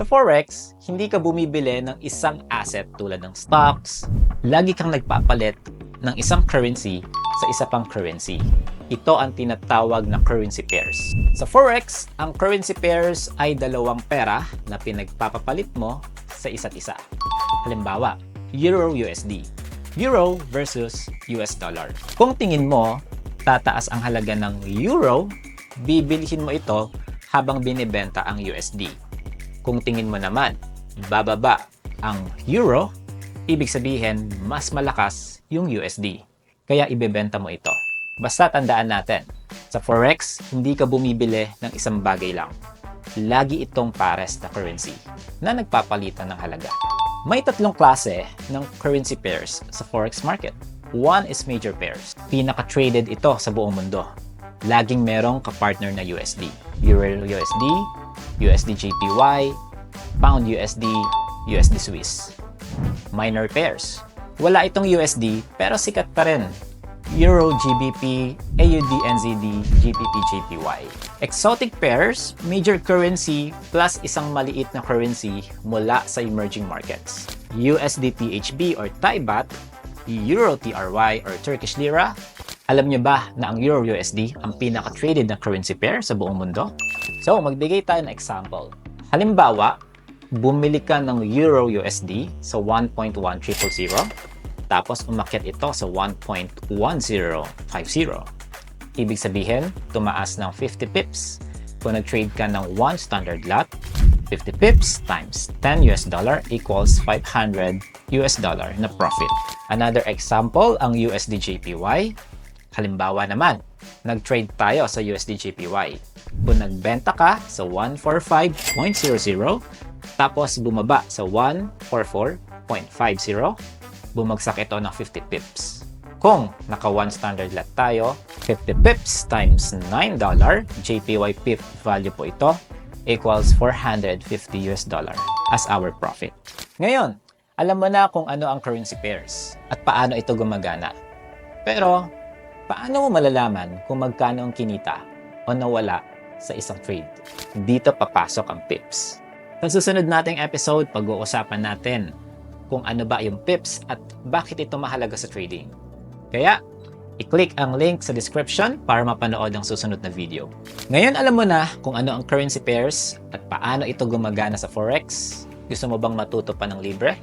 Sa Forex, hindi ka bumibili ng isang asset tulad ng stocks. Lagi kang nagpapalit ng isang currency sa isa pang currency. Ito ang tinatawag na currency pairs. Sa Forex, ang currency pairs ay dalawang pera na pinagpapapalit mo sa isa't isa. Halimbawa, Euro USD. Euro versus US dollar. Kung tingin mo, tataas ang halaga ng Euro, bibilhin mo ito habang binibenta ang USD. Kung tingin mo naman, bababa ang Euro, ibig sabihin mas malakas yung USD. Kaya ibebenta mo ito. Basta tandaan natin, sa Forex, hindi ka bumibili ng isang bagay lang. Lagi itong pares na currency na nagpapalitan ng halaga. May tatlong klase ng currency pairs sa Forex market. One is major pairs. Pinaka-traded ito sa buong mundo. Laging merong kapartner na USD. Euro USD, USD JPY, Pound USD, USD Swiss. Minor pairs. Wala itong USD pero sikat pa rin. Euro GBP, AUD NZD, GBP JPY. Exotic pairs, major currency plus isang maliit na currency mula sa emerging markets. USD THB or Thai Baht, Euro TRY or Turkish Lira. Alam niyo ba na ang Euro USD ang pinaka-traded na currency pair sa buong mundo? So, magbigay tayo ng example. Halimbawa, bumili ka ng Euro USD sa 1.1300 tapos umakyat ito sa 1.1050. Ibig sabihin, tumaas ng 50 pips. Kung nag-trade ka ng 1 standard lot, 50 pips times 10 US dollar equals 500 US dollar na profit. Another example, ang USD JPY. Halimbawa naman, nag-trade tayo sa USD JPY. Kung nagbenta ka sa 145.00, tapos bumaba sa 144.50, bumagsak ito ng 50 pips. Kung naka 1 standard lot tayo, 50 pips times $9, JPY pip value po ito, equals 450 US dollar as our profit. Ngayon, alam mo na kung ano ang currency pairs at paano ito gumagana. Pero, paano mo malalaman kung magkano ang kinita o nawala sa isang trade? Dito papasok ang pips. Sa susunod nating episode, pag-uusapan natin kung ano ba yung pips at bakit ito mahalaga sa trading. Kaya, i-click ang link sa description para mapanood ang susunod na video. Ngayon alam mo na kung ano ang currency pairs at paano ito gumagana sa Forex. Gusto mo bang matuto pa ng libre?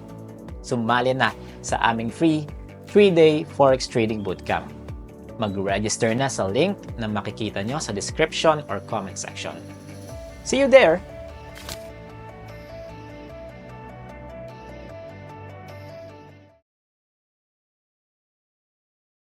Sumali na sa aming free 3-day Forex Trading Bootcamp. Mag-register na sa link na makikita nyo sa description or comment section. See you there!